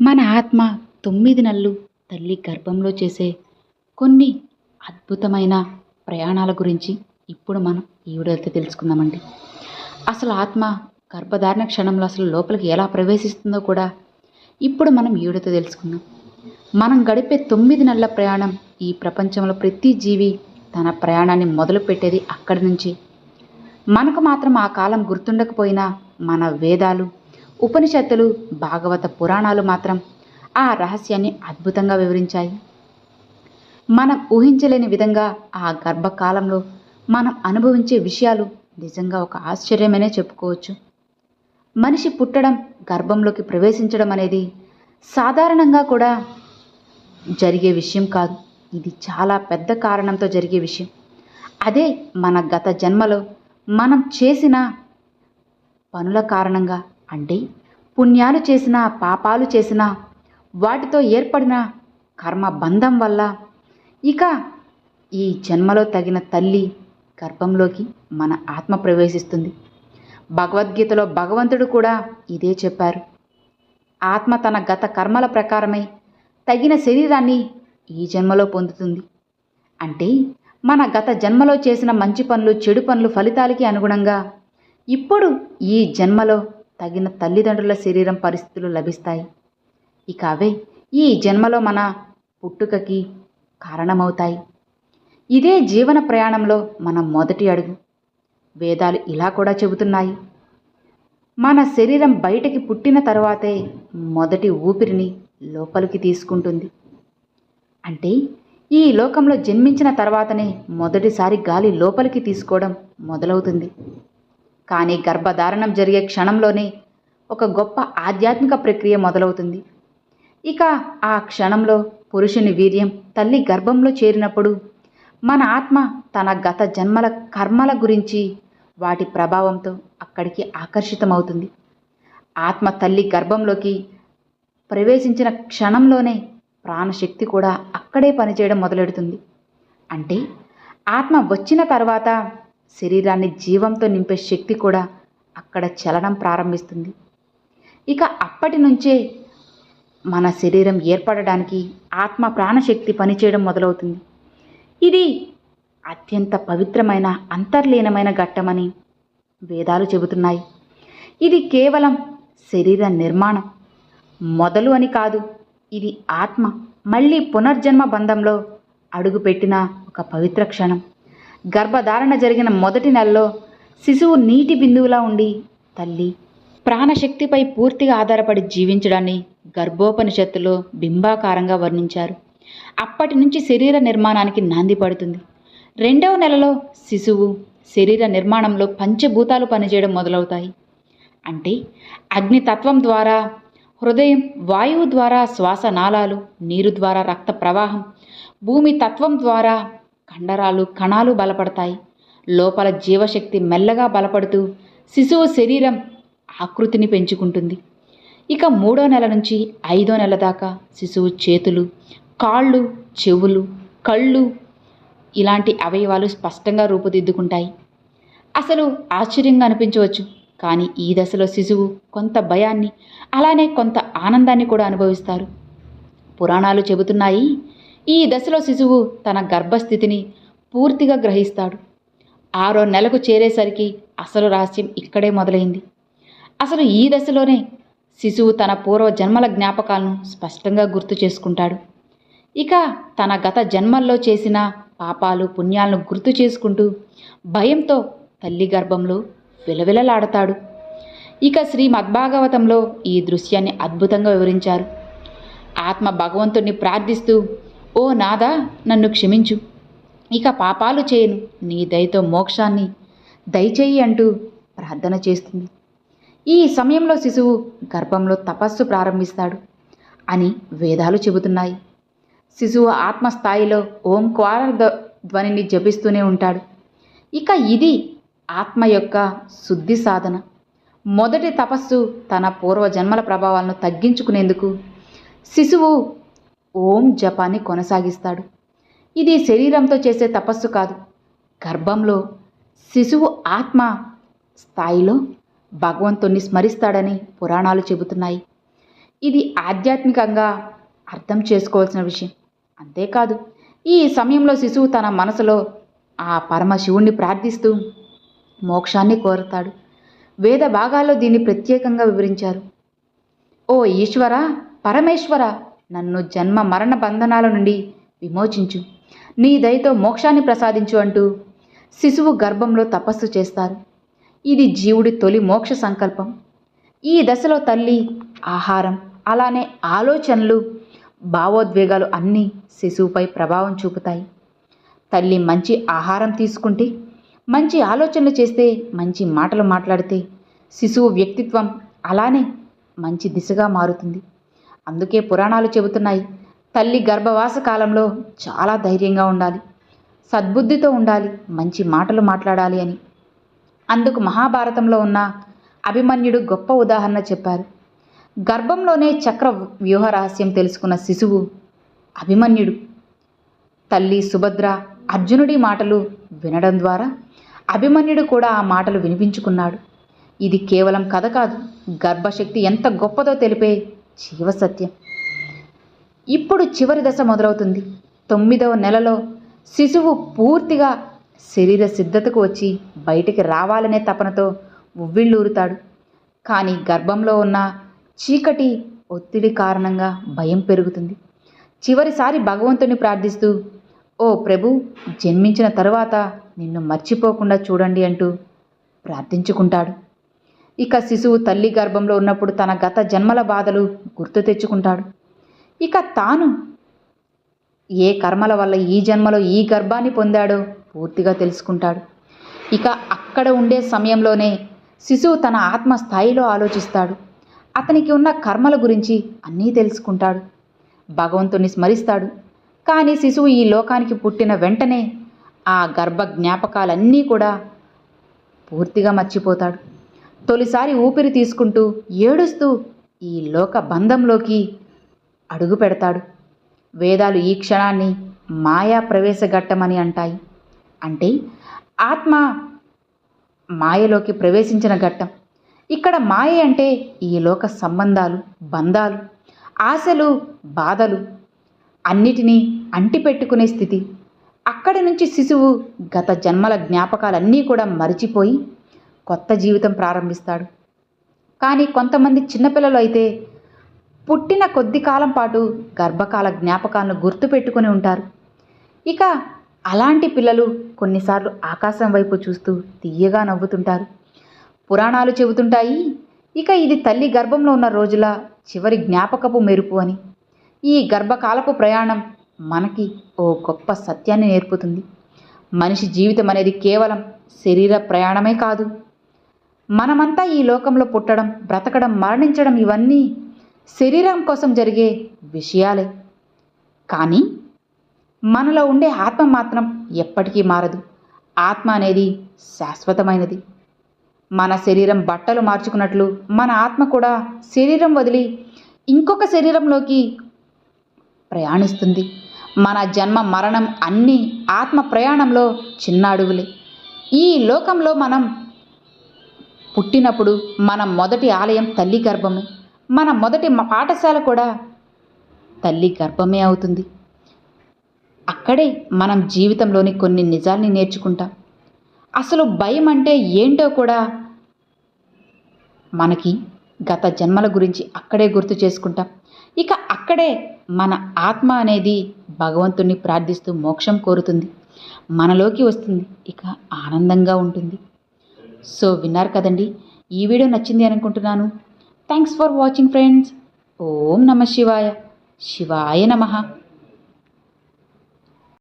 మన ఆత్మ తొమ్మిది నెలలు తల్లి గర్భంలో చేసే కొన్ని అద్భుతమైన ప్రయాణాల గురించి ఇప్పుడు మనం ఈ వీడియోతో తెలుసుకుందామండి. అసలు ఆత్మ గర్భధారణ క్షణంలో అసలు లోపలికి ఎలా ప్రవేశిస్తుందో కూడా ఇప్పుడు మనం ఈ వీడియోతో తెలుసుకుందాం. మనం గడిపే తొమ్మిది నెలల ప్రయాణం ఈ ప్రపంచంలో ప్రతి జీవి తన ప్రయాణాన్ని మొదలుపెట్టేది అక్కడి నుంచి. మనకు మాత్రం ఆ కాలం గుర్తుండకపోయినా మన వేదాలు ఉపనిషత్తులు భాగవత పురాణాలు మాత్రం ఆ రహస్యాన్ని అద్భుతంగా వివరించాయి. మనం ఊహించలేని విధంగా ఆ గర్భకాలంలో మనం అనుభవించే విషయాలు నిజంగా ఒక ఆశ్చర్యమనే చెప్పుకోవచ్చు. మనిషి పుట్టడం గర్భంలోకి ప్రవేశించడం అనేది సాధారణంగా కూడా జరిగే విషయం కాదు. ఇది చాలా పెద్ద కారణంతో జరిగే విషయం. అదే మన గత జన్మలో మనం చేసిన పనుల కారణంగా అంటే పుణ్యాలు చేసిన పాపాలు చేసిన వాటితో ఏర్పడిన కర్మ బంధం వల్ల ఇక ఈ జన్మలో తగిన తల్లి గర్భంలోకి మన ఆత్మ ప్రవేశిస్తుంది. భగవద్గీతలో భగవంతుడు కూడా ఇదే చెప్పారు. ఆత్మ తన గత కర్మల ప్రకారమై తగిన శరీరాన్ని ఈ జన్మలో పొందుతుంది. అంటే మన గత జన్మలో చేసిన మంచి పనులు చెడు పనులు ఫలితాలకి అనుగుణంగా ఇప్పుడు ఈ జన్మలో తగిన తల్లిదండ్రుల శరీరం పరిస్థితులు లభిస్తాయి. ఇక అవే ఈ జన్మలో మన పుట్టుకకి కారణమవుతాయి. ఇదే జీవన ప్రయాణంలో మన మొదటి అడుగు. వేదాలు ఇలా కూడా చెబుతున్నాయి. మన శరీరం బయటికి పుట్టిన తర్వాతే మొదటి ఊపిరిని లోపలికి తీసుకుంటుంది. అంటే ఈ లోకంలో జన్మించిన తర్వాతనే మొదటిసారి గాలి లోపలికి తీసుకోవడం మొదలవుతుంది. కానీ గర్భధారణం జరిగే క్షణంలోనే ఒక గొప్ప ఆధ్యాత్మిక ప్రక్రియ మొదలవుతుంది. ఇక ఆ క్షణంలో పురుషుని వీర్యం తల్లి గర్భంలో చేరినప్పుడు మన ఆత్మ తన గత జన్మల కర్మల గురించి వాటి ప్రభావంతో అక్కడికి ఆకర్షితమవుతుంది. ఆత్మ తల్లి గర్భంలోకి ప్రవేశించిన క్షణంలోనే ప్రాణశక్తి కూడా అక్కడే పనిచేయడం మొదలెడుతుంది. అంటే ఆత్మ వచ్చిన తర్వాత శరీరాన్ని జీవంతో నింపే శక్తి కూడా అక్కడ చలనం ప్రారంభిస్తుంది. ఇక అప్పటి నుంచే మన శరీరం ఏర్పడడానికి ఆత్మ ప్రాణశక్తి పనిచేయడం మొదలవుతుంది. ఇది అత్యంత పవిత్రమైన అంతర్లీనమైన ఘట్టమని వేదాలు చెబుతున్నాయి. ఇది కేవలం శరీర నిర్మాణం. మొదలు అని కాదు ఇది ఆత్మ. మళ్ళీ పునర్జన్మ బంధంలో అడుగుపెట్టిన ఒక పవిత్ర క్షణం. గర్భధారణ జరిగిన మొదటి నెలలో శిశువు నీటి బిందువులా ఉండి తల్లి ప్రాణశక్తిపై పూర్తిగా ఆధారపడి జీవించడాన్ని గర్భోపనిషత్తులో బింబాకారంగా వర్ణించారు. అప్పటి నుంచి శరీర నిర్మాణానికి నాంది పడుతుంది. రెండవ నెలలో శిశువు శరీర నిర్మాణంలో పంచభూతాలు పనిచేయడం మొదలవుతాయి. అంటే అగ్నితత్వం ద్వారా హృదయం వాయువు ద్వారా శ్వాస నాళాలు నీరు ద్వారా రక్త ప్రవాహం భూమి తత్వం ద్వారా కండరాలు కణాలు బలపడతాయి. లోపల జీవశక్తి మెల్లగా బలపడుతూ శిశువు శరీరం ఆకృతిని పెంచుకుంటుంది. ఇక మూడో నెల నుంచి ఐదో నెల దాకా శిశువు చేతులు కాళ్ళు చెవులు కళ్ళు ఇలాంటి అవయవాలు స్పష్టంగా రూపుదిద్దుకుంటాయి. అసలు ఆశ్చర్యంగా అనిపించవచ్చు కానీ ఈ దశలో శిశువు కొంత భయాన్ని అలానే కొంత ఆనందాన్ని కూడా అనుభవిస్తారు. పురాణాలు చెబుతున్నాయి ఈ దశలో శిశువు తన గర్భస్థితిని పూర్తిగా గ్రహిస్తాడు. ఆరో నెలకు చేరేసరికి అసలు రహస్యం ఇక్కడే మొదలైంది. అసలు ఈ దశలోనే శిశువు తన పూర్వ జన్మల జ్ఞాపకాలను స్పష్టంగా గుర్తు చేసుకుంటాడు. ఇక తన గత జన్మల్లో చేసిన పాపాలు పుణ్యాలను గుర్తు చేసుకుంటూ భయంతో తల్లి గర్భంలో విలవిలలాడతాడు. ఇక శ్రీ మద్భాగవతంలో ఈ దృశ్యాన్ని అద్భుతంగా వివరించారు. ఆత్మ భగవంతుణ్ణి ప్రార్థిస్తూ ఓ నాదా నన్ను క్షమించు. ఇక పాపాలు చేయను నీ దయతో మోక్షాన్ని దయచేయి అంటూ ప్రార్థన చేస్తుంది. ఈ సమయంలో శిశువు గర్భంలో తపస్సు ప్రారంభిస్తాడు అని వేదాలు చెబుతున్నాయి. శిశువు ఆత్మస్థాయిలో ఓంకార ధ్వనిని జపిస్తూనే ఉంటాడు. ఇక ఇది ఆత్మ యొక్క శుద్ధి సాధన. మొదటి తపస్సు తన పూర్వజన్మల ప్రభావాలను తగ్గించుకునేందుకు శిశువు ఓం జపాన్ని కొనసాగిస్తాడు. ఇది శరీరంతో చేసే తపస్సు కాదు. గర్భంలో శిశువు ఆత్మ స్థాయిలో భగవంతుణ్ణి స్మరిస్తాడని పురాణాలు చెబుతున్నాయి. ఇది ఆధ్యాత్మికంగా అర్థం చేసుకోవాల్సిన విషయం. అంతేకాదు ఈ సమయంలో శిశువు తన మనసులో ఆ పరమశివుణ్ణి ప్రార్థిస్తూ మోక్షాన్ని కోరుతాడు. వేద భాగాల్లో దీన్ని ప్రత్యేకంగా వివరించారు. ఓ ఈశ్వర పరమేశ్వర నన్ను జన్మ మరణ బంధనాల నుండి విమోచించు. నీ దయతో మోక్షాన్ని ప్రసాదించు అంటూ శిశువు గర్భంలో తపస్సు చేస్తారు. ఇది జీవుడి తొలి మోక్ష సంకల్పం. ఈ దశలో తల్లి ఆహారం అలానే ఆలోచనలు భావోద్వేగాలు అన్నీ శిశువుపై ప్రభావం చూపుతాయి. తల్లి మంచి ఆహారం తీసుకుంటే మంచి ఆలోచనలు చేస్తే మంచి మాటలు మాట్లాడితే శిశువు వ్యక్తిత్వం అలానే మంచి దిశగా మారుతుంది. అందుకే పురాణాలు చెబుతున్నాయి. తల్లి గర్భవాస కాలంలో చాలా ధైర్యంగా ఉండాలి. సద్బుద్ధితో ఉండాలి. మంచి మాటలు మాట్లాడాలి అని. అందుకు మహాభారతంలో ఉన్న అభిమన్యుడు గొప్ప ఉదాహరణ చెప్పారు. గర్భంలోనే చక్ర వ్యూహ రహస్యం తెలుసుకున్న శిశువు అభిమన్యుడు. తల్లి సుభద్ర అర్జునుడి మాటలు వినడం ద్వారా అభిమన్యుడు కూడా ఆ మాటలు వినిపించుకున్నాడు. ఇది కేవలం కథ కాదు. గర్భశక్తి ఎంత గొప్పదో తెలిపే జీవసత్యం ఇప్పుడు చివరి దశ మొదలవుతుంది. తొమ్మిదవ నెలలో శిశువు పూర్తిగా శరీర సిద్ధతకు వచ్చి బయటికి రావాలనే తపనతో ఉవ్విళ్ళూరుతాడు. కానీ గర్భంలో ఉన్న చీకటి ఒత్తిడి కారణంగా భయం పెరుగుతుంది. చివరిసారి భగవంతుని ప్రార్థిస్తూ ఓ ప్రభు జన్మించిన తరువాత నిన్ను మర్చిపోకుండా చూడండి అంటూ ప్రార్థించుకుంటాడు. ఇక శిశువు తల్లి గర్భంలో ఉన్నప్పుడు తన గత జన్మల బాధలు గుర్తు తెచ్చుకుంటాడు. ఇక తాను ఏ కర్మల వల్ల ఈ జన్మలో ఈ గర్భాన్ని పొందాడో పూర్తిగా తెలుసుకుంటాడు. ఇక అక్కడ ఉండే సమయంలోనే శిశువు తన ఆత్మ స్థాయిలో ఆలోచిస్తాడు. అతనికి ఉన్న కర్మల గురించి అన్నీ తెలుసుకుంటాడు. భగవంతుని స్మరిస్తాడు. కానీ శిశువు ఈ లోకానికి పుట్టిన వెంటనే ఆ గర్భ జ్ఞాపకాలన్నీ కూడా పూర్తిగా మర్చిపోతాడు. తొలిసారి ఊపిరి తీసుకుంటూ ఏడుస్తూ ఈ లోక బంధంలోకి అడుగు పెడతాడు. వేదాలు ఈ క్షణాన్ని మాయా ప్రవేశఘట్టమని అంటాయి. అంటే ఆత్మ మాయలోకి ప్రవేశించిన ఘట్టం. ఇక్కడ మాయ అంటే ఈ లోక సంబంధాలు బంధాలు ఆశలు బాధలు అన్నిటినీ అంటిపెట్టుకునే స్థితి. అక్కడి నుంచి శిశువు గత జన్మల జ్ఞాపకాలన్నీ కూడా మరిచిపోయి కొత్త జీవితం ప్రారంభిస్తాడు. కానీ కొంతమంది చిన్నపిల్లలు అయితే పుట్టిన కొద్ది కాలం పాటు గర్భకాల జ్ఞాపకాలను గుర్తుపెట్టుకుని ఉంటారు. ఇక అలాంటి పిల్లలు కొన్నిసార్లు ఆకాశం వైపు చూస్తూ తీయగా నవ్వుతుంటారు. పురాణాలు చెబుతుంటాయి. ఇక ఇది తల్లి గర్భంలో ఉన్న రోజుల చివరి జ్ఞాపకపు మెరుపు అని. ఈ గర్భకాలపు ప్రయాణం మనకి ఓ గొప్ప సత్యాన్ని నేర్పుతుంది. మనిషి జీవితం అనేది కేవలం శరీర ప్రయాణమే కాదు. మనమంతా ఈ లోకంలో పుట్టడం బ్రతకడం మరణించడం ఇవన్నీ శరీరం కోసం జరిగే విషయాలే. కానీ మనలో ఉండే ఆత్మ మాత్రం ఎప్పటికీ మారదు. ఆత్మ అనేది శాశ్వతమైనది. మన శరీరం బట్టలు మార్చుకున్నట్లు మన ఆత్మ కూడా శరీరం వదిలి ఇంకొక శరీరంలోకి ప్రయాణిస్తుంది. మన జన్మ మరణం అన్నీ ఆత్మ ప్రయాణంలో చిన్న అడుగులే ఈ లోకంలో మనం పుట్టినప్పుడు మన మొదటి ఆలయం తల్లి గర్భమే. మన మొదటి పాఠశాల కూడా తల్లి గర్భమే అవుతుంది. అక్కడే మనం జీవితంలోని కొన్ని నిజాల్ని నేర్చుకుంటాం. అసలు భయం అంటే ఏంటో కూడా మనకి గత జన్మల గురించి అక్కడే గుర్తు చేసుకుంటాం. ఇక అక్కడే మన ఆత్మ అనేది భగవంతుణ్ణి ప్రార్థిస్తూ మోక్షం కోరుతుంది. మనలోకి వస్తుంది. ఇక ఆనందంగా ఉంటుంది. సో విన్నారు కదండి. ఈ వీడియో నచ్చింది అనుకుంటున్నాను. Thanks for watching friends Om Namah Shivaya. Shivaya నమః.